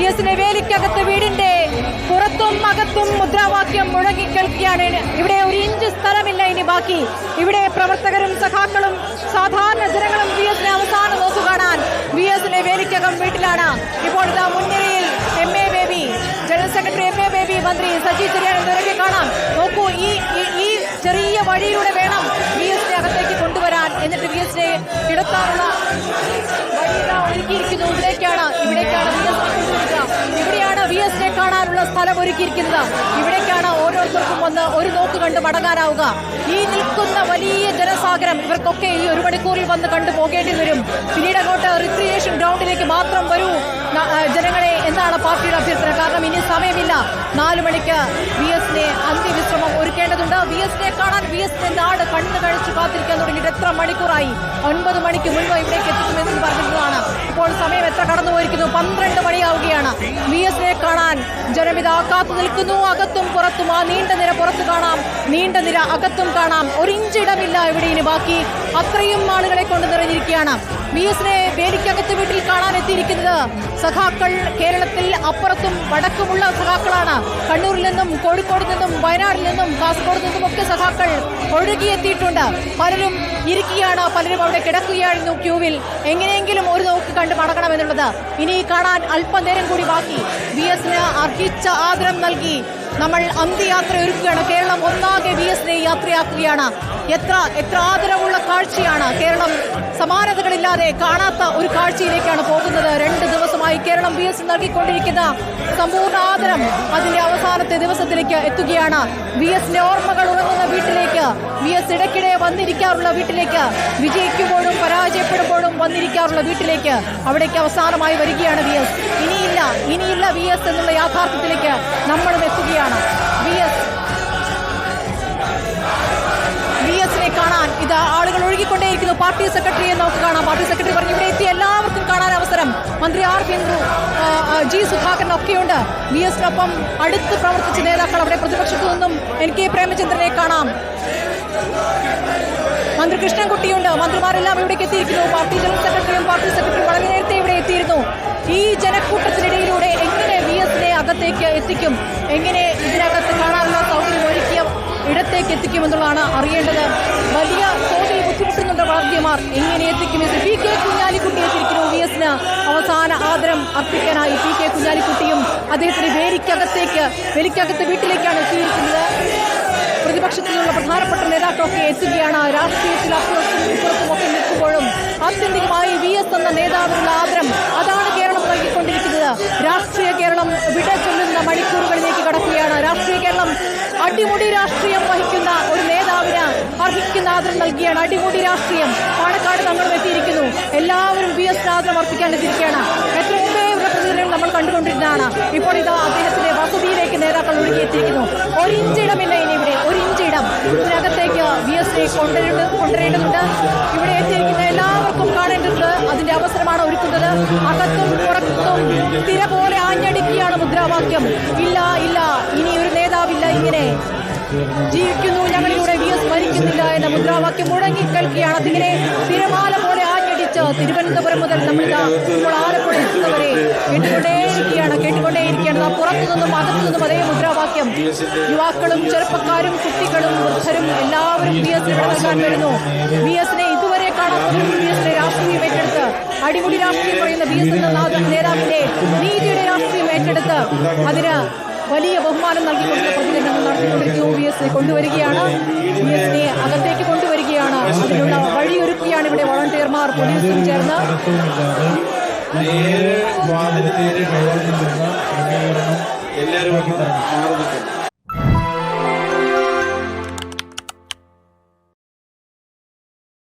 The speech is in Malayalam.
വി എസിനെ വേലിക്കകത്ത് വീടിന്റെ പുറത്തും അകത്തും മുദ്രാവാക്യം മുഴങ്ങിക്കേൾക്കുകയാണ് ഇവിടെ ഒരു ഇഞ്ച് സ്ഥലമില്ല ഇനി ബാക്കി. ഇവിടെ പ്രവർത്തകരും സഖാക്കളും സാധാരണ ജനങ്ങളും വി എസിനെ അവസാനം നോക്കു കാണാൻ. വി എസിനെ വേലിക്കകം വീട്ടിലാണ്. ഇപ്പോൾ ഇതാ മുൻനിരയിൽ M A Baby general secretary M A Baby മന്ത്രി സജി ചെറിയാൻ എന്നിവരൊക്കെ കാണാം. നോക്കൂ ഈ ഈ- ചെറിയ വഴിയിലൂടെ വേണം വി എസിനെ അകത്തേക്ക് കൊണ്ടുവരാൻ. എന്നിട്ട് വി എസിനെ കിടത്താനുള്ള ഒരുക്കിയിരിക്കുന്നത്. ഇവിടേക്കാണ് ഓരോരുത്തർക്കും വന്ന് ഒരു നോക്ക് കണ്ട് മടങ്ങാനാവുക. ഈ നിൽക്കുന്ന വലിയ ജനസാഗരം ഇവർക്കൊക്കെ ഈ ഒരു മണിക്കൂറിൽ വന്ന് കണ്ടു പോകേണ്ടി വരും. പിന്നീട് അങ്ങോട്ട് റിക്രിയേഷൻ ഗ്രൗണ്ടിലേക്ക് മാത്രം വരൂ. ജനങ്ങളെ എന്നാണ് പാർട്ടിയുടെ അഭ്യർത്ഥന. കാരണം ഇനി സമയമില്ല. നാലു മണിക്ക് വി എസിനെ അന്ത്യവിശ്രമം ഒരുക്കേണ്ടതുണ്ട്. വി എസിനെ കാണാൻ വി എസിനെ നാട് കണ്ണു കഴിച്ചു കാത്തിരിക്കാൻ തുടങ്ങിയിട്ട് എത്ര മണിക്കൂറായി? ഒൻപത് മണിക്ക് മുൻപ് ഇവിടേക്ക് എത്തിക്കുമെന്ന് പറഞ്ഞിരുന്നതാണ് ഇപ്പോൾ സമയം എത്ര കടന്നു പോയിരിക്കുന്നു പന്ത്രണ്ട് മണിയാവുകയാണ്. വി എസിനെ കാണാൻ ജനമിത കാത്തു നിൽക്കുന്നു. അകത്തും പുറത്തും ആ നീണ്ട നിര പുറത്തു കാണാം. നീണ്ട നിര അകത്തും കാണാം. ഒരു ഇഞ്ച് ഇടമില്ല ഇവിടെ ഇനി ബാക്കി. അത്രയും ആളുകളെ കൊണ്ട് നിറഞ്ഞിരിക്കുകയാണ്. വി എസിനെ വേലിക്കകത്ത് വീട്ടിൽ കാണാൻ എത്തിയിരിക്കുന്നത് സഖാക്കൾ കേരളത്തിൽ അപ്പുറത്തും വടക്കുമുള്ള സഖാക്കളാണ്. കണ്ണൂരിൽ നിന്നും കോഴിക്കോട് നിന്നും വയനാട്ടിൽ നിന്നും കാസർഗോഡ് നിന്നും ഒക്കെ സഖാക്കൾ ഒഴുകിയെത്തിയിട്ടുണ്ട്. പലരും ഇരിക്കുകയാണ്. പലരും അവിടെ കിടക്കുകയായിരുന്നു ക്യൂവിൽ. എങ്ങനെയെങ്കിലും ഒരു നോക്ക് കണ്ട് മടങ്ങണമെന്നുള്ളത് ഇനി കാണാൻ അല്പനേരം കൂടി ബാക്കി വി എസിന് അർഹിച്ച ആദരം നൽകി നമ്മൾ അന്ത്യയാത്ര ഒരുക്കുകയാണ്. കേരളം ഒന്നാകെ വി എസിനെ യാത്രയാക്കുകയാണ്. എത്ര എത്ര ആദരവുള്ള കാഴ്ചയാണ് കേരളം. സമാനതകളില്ലാതെ കാണാത്ത ഒരു കാഴ്ചയിലേക്കാണ് പോകുന്നത്. രണ്ട് ദിവസമായി കേരളം വി എസ് നൽകിക്കൊണ്ടിരിക്കുന്ന സമ്പൂർണ ആദരം അതിന്റെ അവസാനത്തെ ദിവസത്തിലേക്ക് എത്തുകയാണ്. വി എസിന്റെ ഓർമ്മകൾ ഉറങ്ങുന്ന വീട്ടിലേക്ക് വി എസ് ഇടയ്ക്കിടെ വന്നിരിക്കാറുള്ള വീട്ടിലേക്ക് വിജയിക്കുമ്പോഴും പരാജയപ്പെടുമ്പോഴും വന്നിരിക്കാറുള്ള വീട്ടിലേക്ക് അവിടേക്ക് അവസാനമായി വരികയാണ് വി എസ് ഇനിയില്ല ഒഴുകിക്കൊണ്ടേയിരിക്കുന്നു പാർട്ടി സെക്രട്ടറിയെ നമുക്ക് കാണാം. പാർട്ടി സെക്രട്ടറി പറഞ്ഞു ഇവിടെ എത്തി എല്ലാവർക്കും കാണാൻ അവസരം. മന്ത്രി ആർ ആ, ജി സുധാകരൻ ഒക്കെയുണ്ട്. വി എസിനൊപ്പം അടുത്ത് പ്രവർത്തിച്ച നേതാക്കൾ അവിടെ പ്രതിപക്ഷത്തു നിന്നും എൻ കെ പ്രേമചന്ദ്രനെ കാണാം. മന്ത്രി കൃഷ്ണൻകുട്ടിയുണ്ട്. മന്ത്രിമാരെല്ലാം ഇവിടേക്ക് എത്തിയിരിക്കുന്നു. പാർട്ടി ജനറൽ സെക്രട്ടറിയും പാർട്ടി സെക്രട്ടറി വളരെ നേരത്തെ ഇവിടെ എത്തിയിരുന്നു. ഈ ജനക്കൂട്ടത്തിനിടയിലൂടെ എങ്ങനെ വി എസിനെ അകത്തേക്ക് എത്തിക്കും? എങ്ങനെ ഇതിനകത്ത് കാണാനുള്ള സൗകര്യം ഒരുക്കിയ ഇടത്തേക്ക് എത്തിക്കുമെന്നുള്ളതാണ് അറിയേണ്ടത്. വലിയ ബുദ്ധിമുട്ടുന്നുണ്ട് എങ്ങനെ എത്തിക്കും എന്ന് പി കെ കുഞ്ഞാലിക്കുട്ടി എത്തിയിരിക്കുന്നു. വി എസിന് അവസാന ആദരം അർപ്പിക്കാനായി പി കെ കുഞ്ഞാലിക്കുട്ടിയും അദ്ദേഹത്തിന് വേലിക്കകത്തേക്ക് വേലിക്കകത്ത് വീട്ടിലേക്കാണ് എത്തിയിരിക്കുന്നത്. പ്രതിപക്ഷത്തിൽ നിന്നുള്ള പ്രധാനപ്പെട്ട നേതാക്കളൊക്കെ എത്തുകയാണ്. രാഷ്ട്രീയത്തിൽ അപ്പുറത്തും ഒക്കെ നിൽക്കുമ്പോഴും ആത്യന്തികമായി വി എസ് എന്ന നേതാവിനുള്ള ആദരം അതാണ് കേരളം നൽകിക്കൊണ്ടിരിക്കുന്നത് രാഷ്ട്രീയ കേരളം വിട ചൊല്ലുന്ന മണിക്കൂറുകളിലേക്ക് കടക്കുകയാണ് രാഷ്ട്രീയ കേരളം അടിമുടി രാഷ്ട്രീയം വഹിക്കുന്ന ഒരു നേതാവിന് ആദരം നൽകിയാണ് അടിമുടി രാഷ്ട്രീയം. പാണക്കാട് തങ്ങളും എത്തിയിരിക്കുന്നു. എല്ലാവരും വി എസ് ആദരം അർപ്പിക്കാൻ എത്തിയിരിക്കുകയാണ്. എത്ര മുമ്പേ ഇവരുടെ പ്രതിനിധികൾ നമ്മൾ കണ്ടുകൊണ്ടിരുന്നതാണ്. ഇപ്പോൾ ഇത് അദ്ദേഹത്തിന്റെ വസതിയിലേക്ക് നേതാക്കൾ ഒഴുകിയെത്തിയിരിക്കുന്നു. ഒരു ഇഞ്ച് ഇടമില്ല ഇനി ഇവിടെ. ഒരിഞ്ചിടം ഇതിനകത്തേക്ക് വി എസ് കൊണ്ടുവരേണ്ട കൊണ്ടുവരേണ്ടതുണ്ട്. ഇവിടെ എത്തിയിരിക്കുന്ന എല്ലാവർക്കും കാണേണ്ടത് അതിന്റെ അവസരമാണ് ഒരുക്കുന്നത്. അകത്തും പുറത്തും തിര പോലെ ആഞ്ഞടിക്കുകയാണ് മുദ്രാവാക്യം. ഇല്ല ഇല്ല. ഇനി ഒരു നേതാവില്ല ഇങ്ങനെ. ജീവിക്കുന്നു ഞങ്ങളിലൂടെ വി എസ് മരിക്കുന്നില്ല എന്ന മുദ്രാവാക്യം മുഴങ്ങി കേൾക്കുകയാണ്. അതിങ്ങനെ തിരമാല പോലെ ആഞ്ഞടിച്ച് തിരുവനന്തപുരം മുതൽ നമ്മൾ ഇപ്പോൾ ആലപ്പുഴ എത്തുന്നവരെ കേട്ടുകൊണ്ടേയിരിക്കുകയാണ് കേട്ടുകൊണ്ടേയിരിക്കുകയാണ്. പുറത്തു നിന്നും അകത്തു നിന്നും അതേ മുദ്രാവാക്യം. യുവാക്കളും ചെറുപ്പക്കാരും കുട്ടികളും വൃദ്ധരും എല്ലാവരും വി എസ് ഇവിടെ നൽകാൻ വരുന്നു. വി എസിനെ ഇതുവരെ കാണാത്തവരും വി എസിനെ രാഷ്ട്രീയം ഏറ്റെടുത്ത് അടിമുടി രാഷ്ട്രീയം പറയുന്ന ബി എസ് എന്ന നേതാവിന്റെ നീതിയുടെ രാഷ്ട്രീയം ഏറ്റെടുത്ത് അതിന് വലിയ ബഹുമാനം നൽകിക്കൊണ്ടുള്ള പ്രതികരണങ്ങൾ നടത്തിക്കൊണ്ടിരിക്കുന്നു വി എസ് കൊണ്ടുവരികയാണ്. വി എസിനെ അകത്തേക്ക് കൊണ്ടുവരികയാണ്. അതിനുള്ള വഴിയൊരുക്കുകയാണ് ഇവിടെ വോളണ്ടിയർമാർ പോലീസും ചേർന്ന്.